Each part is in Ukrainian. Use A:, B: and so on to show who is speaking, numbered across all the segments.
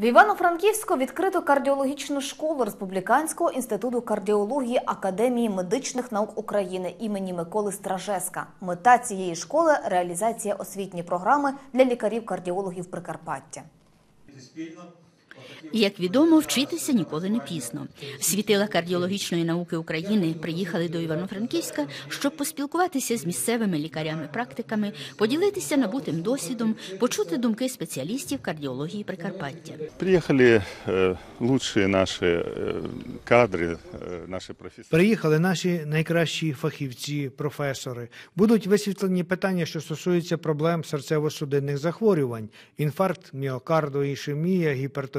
A: В Івано-Франківську відкрито кардіологічну школу Республіканського інституту кардіології Академії медичних наук України імені Миколи Стражеска. Мета цієї школи реалізація освітньої програми для лікарів-кардіологів Прикарпаття.
B: Як відомо, вчитися ніколи не пізно. Світила кардіологічної науки України приїхали до Івано-Франківська, щоб поспілкуватися з місцевими лікарями-практиками, поділитися набутим досвідом, почути думки спеціалістів кардіології Прикарпаття.
C: Приехали э, лучшие наши э, кадры, э, наши профессора.
D: Приїхали наші найкращі фахівці, професори. Будуть висвітлені питання, що стосуються проблем серцево-судинних захворювань: інфаркт, міокарду, ішемія, гіпертонія.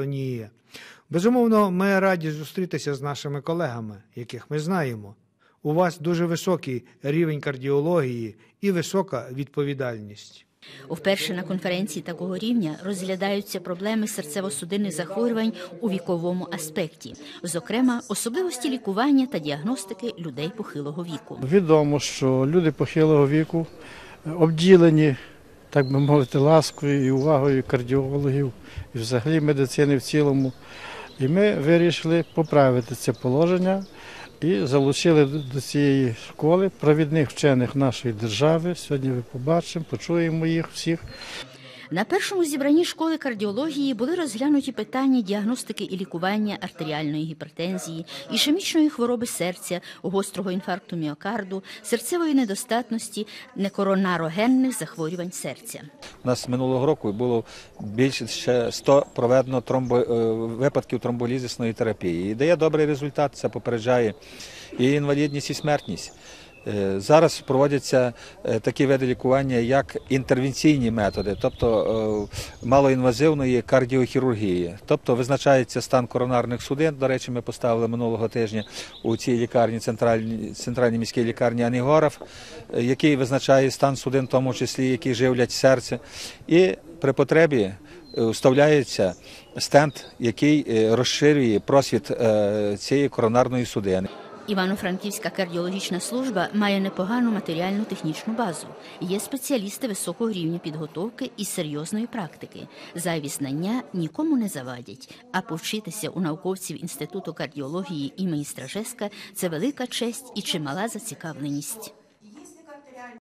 D: Безумовно, ми раді зустрітися з нашими колегами, яких ми знаємо. У вас дуже високий рівень кардіології і висока відповідальність.
B: Вперше на конференції такого рівня розглядаються проблеми серцево-судинних захворювань у віковому аспекті, зокрема особливості лікування та діагностики людей похилого віку.
E: Відомо, що люди похилого віку обділені, так би мовити, ласкою і увагою кардіологів і взагалі медицини в цілому. І ми вирішили поправити це положення і залучили до- цієї школи провідних вчених нашої держави. Сьогодні ви побачимо, почуємо їх всіх.
B: На першому зібранні школи кардіології були розглянуті питання діагностики і лікування артеріальної гіпертензії, ішемічної хвороби серця, гострого інфаркту міокарду, серцевої недостатності, некоронарогенних захворювань серця.
F: У нас минулого року було більше ще 100 проведено тромбо, е, випадків тромболізисної терапії. І дає добрий результат, це попереджає і інвалідність, і смертність. Е, Зараз проводяться е, такі види лікування, як інтервенційні методи, тобто е, малоінвазивної кардіохірургії. Тобто визначається стан коронарних судин. До речі, ми поставили минулого тижня у цій лікарні, центральній, центральній міській лікарні Анігоров, який визначає стан судин, в тому числі які живлять серце. І при потребі вставляється стенд, який розширює просвіт цієї коронарної судини.
B: Івано-Франківська кардіологічна служба має непогану матеріальну технічну базу. Є спеціалісти високого рівня підготовки і серйозної практики. Зайві знання нікому не завадять. А повчитися у науковців інституту кардіології імені Стражеска це велика честь і чимала зацікавленість.